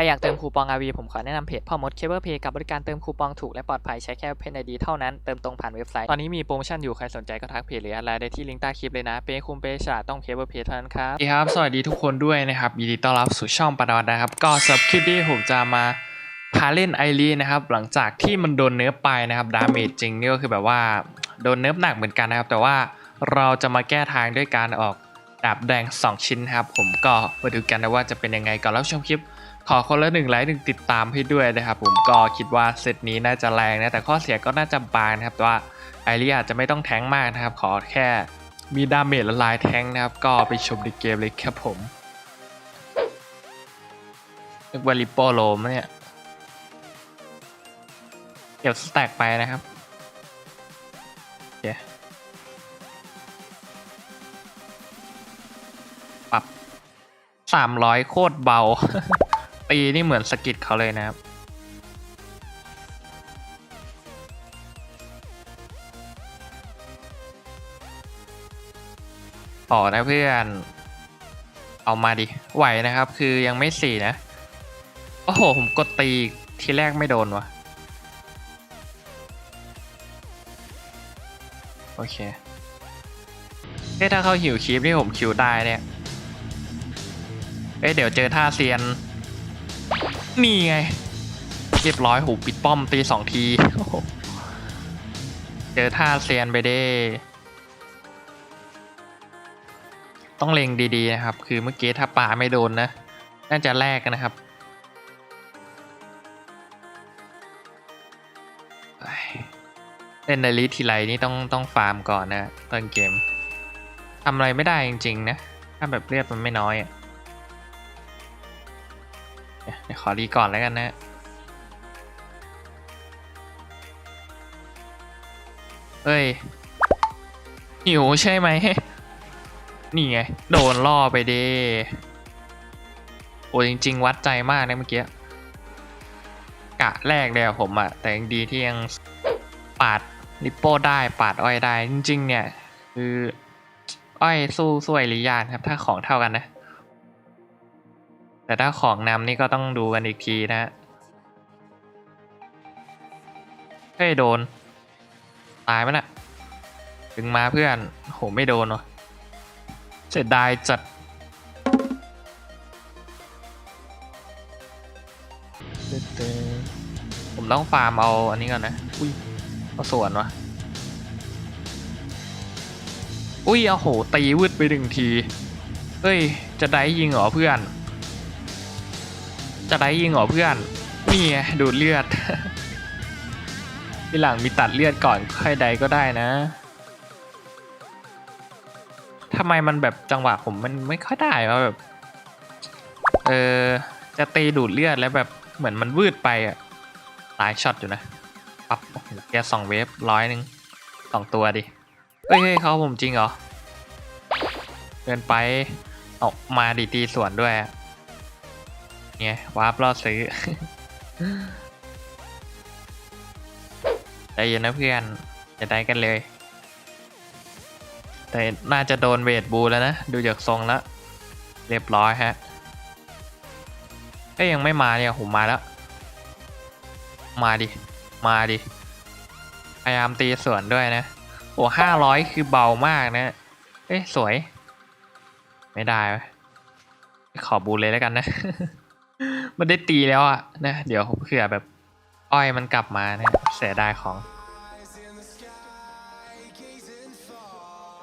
ครอยากเติมคูปอง RV ผมขอแนะนำเพจพ่อมดเคเบิลเพย์กับบริการเติมคูปองถูกและปลอดภัยใช้แค่เพนไอดีเท่านั้น เติมตรงผ่านเว็บไซต์ ตอนนี้มีโปรโมชั่นอยู่ ใครสนใจก็ทักเพจหรืออดไลน์ได้ที่ลิงก์ใต้คลิปเลยนะ เปย์คุมเปย์ฉาดต้องเคเบิลเพย์เท่านั้นครับสวัสดีครับ สวัสดีทุกคนด้วยนะครับ ยินดีต้อนรับสู่ช่องปาดวัดนะครับ ก็สำหรับคลิปนี้ผมจะมาพาเล่นไอรีนะครับ หลังจากที่มันโดนเนื้อไปนะครับ ดาเมจจริงนี่ก็คือแบบว่าโดนเนื้อหนักเหมือนกันนะครับ แต่ว่าเราจะมาแก้ทางด้วยการออกดาบแดง 2 ชิ้นครับ ผมก็มาดูกันนะว่าจะเป็นยังไงก่อนรับชมคลิป ขอคนละหนึ่งไลค์หนึ่งติดตามให้ด้วยนะครับผมก็คิดว่าเซตนี้น่าจะแรงนะแต่ข้อเสียก็น่าจะบางนะครับแต่ว่าไอรีอาจจะไม่ต้องแทงมากนะครับ ขอแค่มีดาเมจละลายแทงนะครับ ก็ไปชมในเกมเลยครับผมนึกว่าลิปโปโลมเนี่ยเก็บสแต็กไปนะครับโอเคปรับสามร้อยโคตรเบา ตีนี่เหมือนสกิดเขาเลยนะครับ ต่อนะเพื่อน เอามาดิ ไหวนะครับ คือยังไม่สี่นะ โอ้โห ผมกดตีทีแรกไม่โดนวะโอเคเอ้ถ้าเขาหิวคีปนี่ผมคิวได้เนี่ย เอ้เดี๋ยวเจอท่าเซียน นี่ไง เรียบร้อยหูปิดป้อมตีสองที เจอท่าเซียนไปเด้ ต้องเล็งดีๆนะครับ คือเมื่อกี้ถ้าป่าไม่โดนนะ น่าจะแลกกันนะครับเอ้ยเล่นในลีทีไรนี่ต้องต้องฟาร์มก่อนนะต้นเกมทำอะไรไม่ได้จริง ๆ นะ ถ้าแบบเลือดมันไม่น้อยอะ เดี๋ยวขอรีก่อนแล้วกันนะเฮ้ย หิวใช่ไหม นี่ไง โดนล่อไปเด้โอ้จริง ๆ วัดใจมากนะเมื่อกี้ กะแรกเลยอะผมอะแต่ยังดีที่ยังปาดลิปโป้ได้ปาดอ้อยได้ จริง ๆ เนี่ย คือ อ้อยสู้สู้ไอริยานครับ ถ้าของเท่ากันนะ แต่ถ้าของนำนี่ก็ต้องดูกันอีกทีนะฮะเฮ้ยโดน ตายมั้ยน่ะ ถึงมาเพื่อน โหไม่โดนวะเสียดายจัดผมต้องฟาร์มเอาอันนี้ก่อนนะ อุ้ยเอาสวนวะ อุ้ยเอาโหตีวืดไปหนึ่งที เฮ้ย จะได้ยิงเหรอเพื่อน จะได้ยิงเหรอเพื่อน นี่ไงดูดเลือดทีหลังมีตัดเลือดก่อนค่อยใดก็ได้นะทำไมมันแบบจังหวะผมมันไม่ค่อยได้ว่าแบบ เออจะตีดูดเลือดแล้วแบบเหมือนมันวืดไปอะหลายช็อตอยู่นะปั๊บแกสองเวฟร้อยหนึ่งสองตัวดิเฮ้ยเฮ้ยเขาผมจริงเหรอ เกินไป เอามาดีตีสวนด้วยอะ เนี่ยวาร์ปล่อซื้อใจเย็นนะเพื่อนจะได้กันเลย แต่น่าจะโดนเวทบูแล้วนะ ดูจากทรงแล้ว เรียบร้อยฮะเอ้ยยังไม่มาเนี่ยผมมาแล้ว มาดิ มาดิ พยายามตีสวนด้วยนะ โอ้ห้าร้อยคือเบามากนะ เอ้สวย ไม่ได้ขอบูเลยแล้วกันนะ มันได้ตีแล้วอะนะเดี๋ยวเผื่อแบบอ้อยมันกลับมาเนี่ยเสียดายของ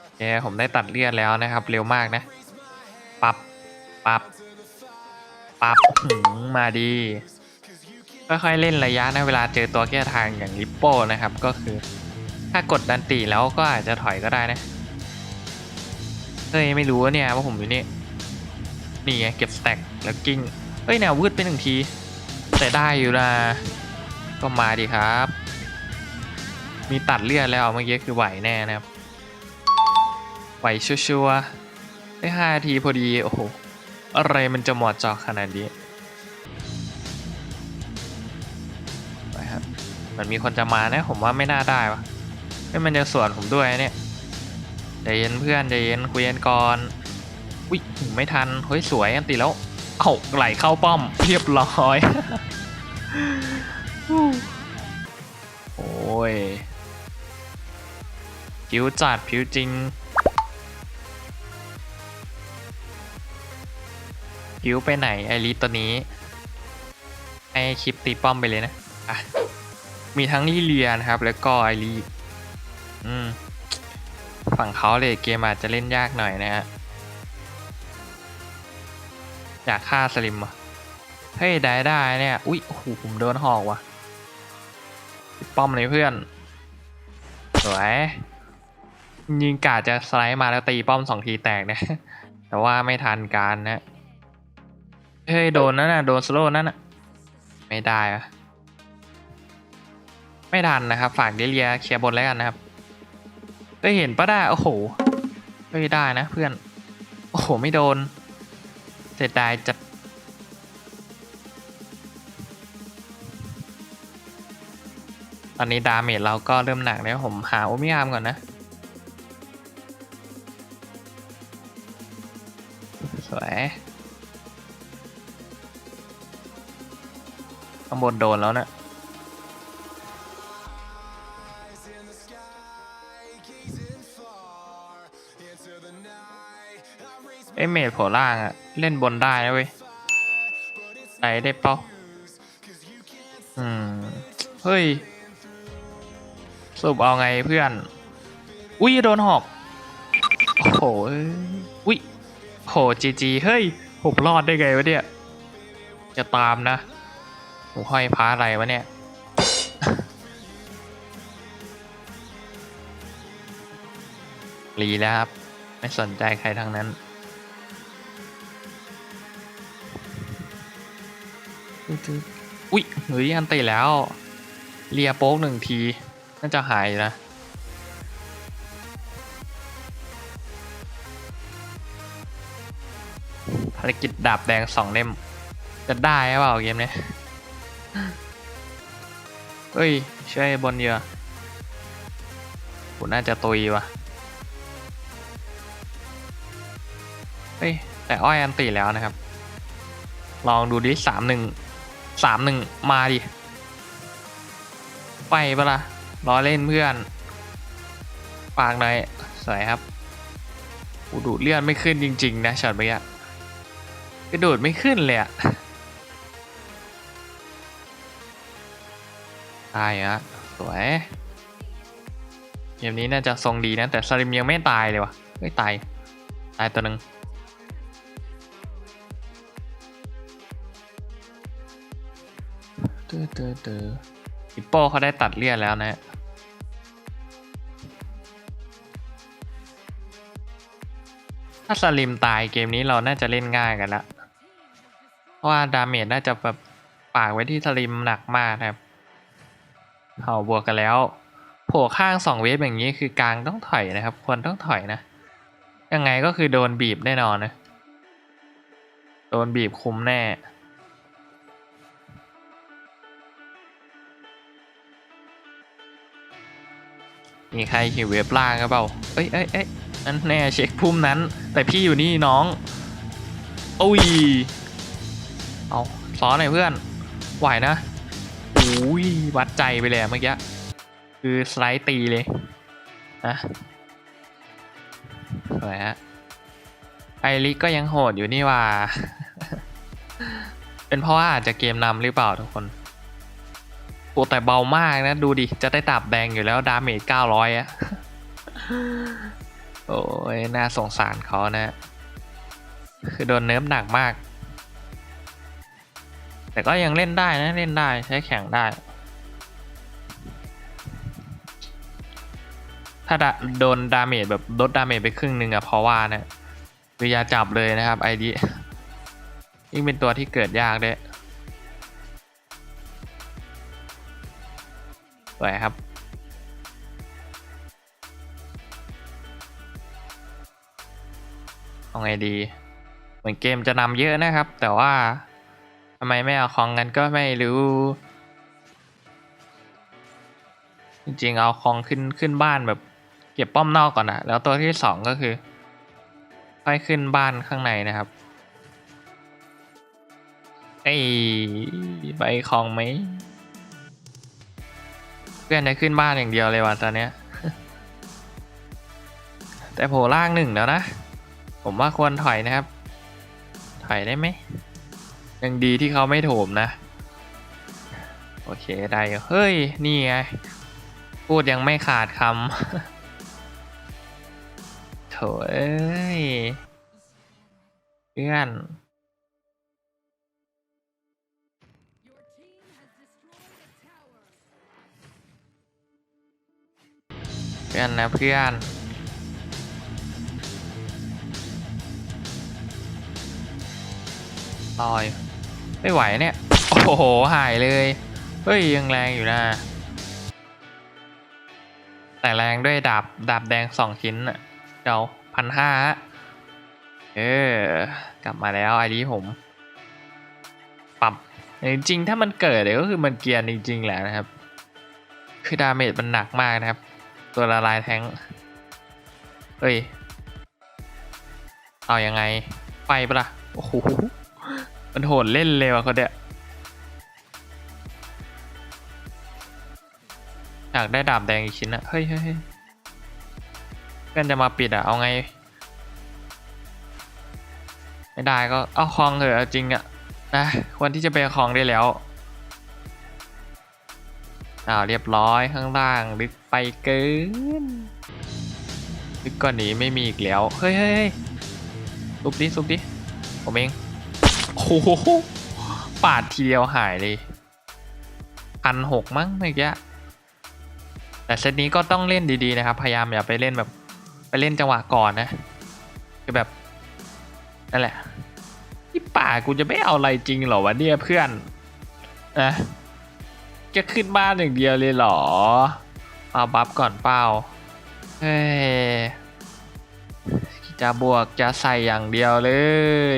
โอเคผมได้ตัดเลือดแล้วนะครับ เร็วมากนะ ปับปับปับมมาดีค่อยๆเล่นระยะนะเวลาเจอตัวแก้ทางอย่างลิปโป้นะครับ ก็คือ ถ้ากดดันตีแล้วก็อาจจะถอยก็ได้นะเฮ้ยไม่รู้เนี่ยว่าผมอยู่นี่นี่ไงเก็บสแต็กแล้วกิ้ง เฮ้ยแนววืดไปหนึ่งที แต่ได้อยู่นะ ก็มาดีครับ มีตัดเลือดแล้วเมื่อกี้คือไหวแน่นะครับ ไหวชัวร์ๆได้ห้าทีพอดี โอ้โห อะไรมันจะหมาะเจอขนาดนี้ไปครับมันมีคนจะมานะ ผมว่าไม่น่าได้วะไม่มันจะสวนผมด้วยเนี่ยใจเย็นเพื่อนใจเย็นคุยกันก่อนอุ้ยไม่ทัน เฮ้ย สวยอันตีแล้ว เอาไหลเข้าป้อม เรียบร้อย โอ้ยผิวจัดผิวจริงผิวไปไหนไอริตัวนี้ ให้คลิปตีป้อมไปเลยนะ อะ มีทั้งลิเลียนะครับ แล้วก็ไอรีอืม ฝั่งเขาเลยเกมอาจจะเล่นยากหน่อยนะฮะ อยากฆ่าสลิมอะ เฮ้ย ได้ได้เนี่ย อุ๊ยโอ้โหผมโดนหอกว่ะ ป้อมเลยเพื่อน สวยยิงกาดจะสไลด์มาแล้วตีป้อมสองทีแตกนะแต่ว่าไม่ทันการนะเฮ้ย โดนนั่นน่ะ โดนสโลว์นั่นน่ะ ไม่ได้อะไม่ทันนะครับ ฝากเดเลียเคลียร์บนแล้วกันนะครับได้เห็นปะได้โอ้โหไม่ได้นะเพื่อน โอ้โห ไม่โดน เสียดายจัดตอนนี้ดาเมจเราก็เริ่มหนักแล้วผมหาโอมิอามก่อนนะ สวยข้างบนโดนแล้วนะ เอ้เมจโผล่ล่างอะเล่นบนได้นะเว้ยไหนได้เป้าอืม เฮ้ยสรุปเอาไงเพื่อน อุ้ยโดนหอกโอ้โหอ้ยอุ้ยโหจีจีเฮ้ยผมรอดได้ไงวะเนี่ย จะตามนะผมห้อยพ้าอะไรวะเนี่ยรีแล้วครับ ไม่สนใจใครทั้งนั้น อุ๊ยเฮ้ยอันตีแล้ว เลียโป๊กหนึ่งที น่าจะหายนะภารกิจดาบแดงสองเล่ม จะได้หรือเปล่าเกมเนี้ยเอ้ย ช่วยบนเยอะกูน่าจะตุยวะเฮ้ย แต่อ้อยอันตีแล้วนะครับ ลองดูดิสามหนึ่ง สามหนึ่งมาดิ ไปปะละ่ะล้อเล่นเพื่อน ปากหน่อยสวยครับอูดูดเลือดไม่ขึ้นจริง ๆ นะช็อตเมื่อกี้กระโดดไม่ขึ้นเลยอะตายอะสวยเกมนี้น่าจะทรงดีนะ แต่สลิมยังไม่ตายเลยวะไม่ตาย ตายตัวหนึ่ง เตอเตอเตอฮิปโป้เขาได้ตัดเลือดแล้วนะถ้าสลิมตายเกมนี้เราน่าจะเล่นง่ายกันละเพราะว่าดาเมจน่าจะแบบปากไว้ที่สลิมหนักมากครับเอาบวกกันแล้ว โผล่ข้างสองเวฟอย่างนี้คือกลางต้องถอยนะครับ ควรต้องถอยนะ ยังไงก็คือโดนบีบแน่นอนนะ โดนบีบคุมแน่ มีใครหิวเว็บล่างก็เปล่า เอ้ยเอ้ยเอ้ยนั่นแน่เช็คพุ่มนั้น แต่พี่อยู่นี่น้องอุ้ย เอาซ้อนหน่อยเพื่อน ไหวนะอุ้ยวัดใจไปเลยเมื่อกี้ คือสไลด์ตีเลยนะสวยฮะ ไอริกก็ยังโหดอยู่นี่ว่า เป็นเพราะว่าอาจจะเกมนำหรือเปล่าทุกคน อ้แต่เบามากนะ ดูดิ จะได้ตับแดงอยู่แล้วดาเมจ900อะโอ้ยน่าสงสารเขานะ คือโดนเนิร์ฟหนักมาก แต่ก็ยังเล่นได้นะเล่นได้ใช้แข่งได้ ถ้าดะโดนดาเมจแบบลดดาเมจไปครึ่งหนึ่งอะเพราะว่านะคืออย่าจับเลยนะครับไอดียิ่งเป็นตัวที่เกิดยากด้วย สวยครับเอาไงดี เหมือนเกมจะนำเยอะนะครับ แต่ว่าทำไมไม่เอาของกันก็ไม่รู้ จริงๆเอาของขึ้นขึ้นบ้านแบบเก็บป้อมนอกก่อนนะแล้วตัวที่สองก็คือ ค่อยขึ้นบ้านข้างในนะครับไอ้ใบของไหม เพื่อนจะขึ้นบ้านอย่างเดียวเลยว่ะตอนเนี้ย แต่โผล่ล่างหนึ่งแล้วนะ ผมว่าควรถอยนะครับ ถอยได้ไหม ยังดีที่เขาไม่โถมนะ โอเคได้เฮ้ย นี่ไง พูดยังไม่ขาดคำโถเอ้ยเพื่อน เพื่อนนะเพื่อนลอย ไม่ไหวเนี่ย โอ้โห หายเลย เฮ้ย ยังแรงอยู่นะ แต่แรงด้วยดาบ ดาบแดงสองชิ้นอะเดี๋ยวพันห้าเออกลับมาแล้วไอ้ดีผม ปรับ จริงๆ ถ้ามันเกิดเดี๋ยวก็คือมันเกียนจริงๆแหละนะครับ คือดาเมจมันหนักมากนะครับ ตัวละลายแทงเฮ้ย เอายังไง ไปปะล่ะ โอ้โห มันโหดเล่นเลยว่ะคนเนี้ยอยากได้ดาบแดงอีกชิ้นอะเฮ้ยเฮ้ยเฮ้ยเพื่อนจะมาปิดอะเอาไง ไม่ได้ก็เอาคลองเถอะจริงอะนะควรที่จะไปคลองได้แล้ว อ้าวเรียบร้อยข้างล่างลึกไปเกินลึกกว่านี้ไม่มีอีกแล้ว เฮ้ยเฮ้ยซุบดิซุบดิผมเองโอ้โหปาดทีเดียวหายเลยพันหกมั้งเมื่อกี้แต่เซตนี้ก็ต้องเล่นดีๆนะครับ พยายามอย่าไปเล่นแบบไปเล่นจังหวะก่อนนะคือแบบนั่นแหละที่ป่ากูจะไม่เอาอะไรจริงเหรอวะเนี่ยเพื่อนนะ จะขึ้นบ้านอย่างเดียวเลยเหรอ เอาบัฟก่อนเปล่าเฮ้ยจะบวกจะใส่อย่างเดียวเล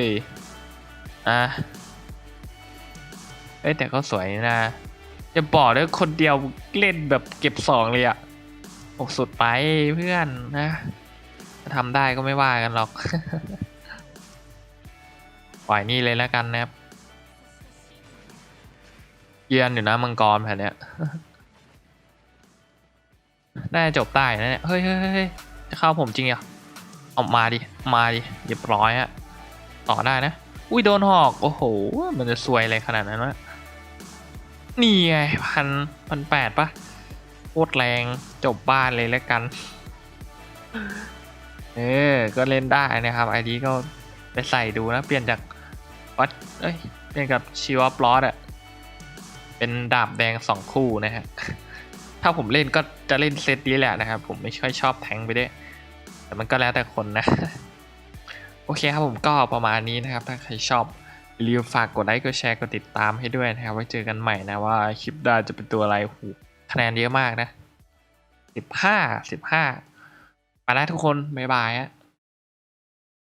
ยอะเอ้แต่ก็สวยนะ จะบอกเลยคนเดียวเล่นแบบเก็บสองเลยอะอกสุดไปเพื่อนนะทำได้ก็ไม่ว่ากันหรอก ปล่อยนี่เลยแล้วกันนะครับ เยียนอยู่นะมังกรแผ่นเนี้ยน่าจบได้นะเนี่ยเฮ้ยเฮ้ยเฮ้ยจะเข้าผมจริงเหรอออกมาดิมาดิเรียบร้อยฮะต่อได้นะ อุ้ยโดนหอก โอ้โห มันจะซวยอะไรขนาดนั้นวะนี่ไงพันพันแปดปะโคตรแรงจบบ้านเลยแล้วกัน เออก็เล่นได้นะครับไอดีก็ไปใส่ดูนะ เปลี่ยนจากวัดเอ้ยเปลี่ยนกับชีวอปลอสอะ เป็นดาบแดงสองคู่นะฮะ ถ้าผมเล่นก็จะเล่นเซตนี้แหละนะครับ ผมไม่ค่อยชอบแทงค์ไปด้วย แต่มันก็แล้วแต่คนนะ โอเคครับผมก็ประมาณนี้นะครับ ถ้าใครชอบอย่าลืมฝากกดไลค์กดแชร์กดติดตามให้ด้วยนะครับ ไว้เจอกันใหม่นะว่าคลิปหน้าจะเป็นตัวอะไรโหคะแนนเยอะมากนะสิบห้าสิบห้าไปแล้วทุกคน บ๊ายบายฮะ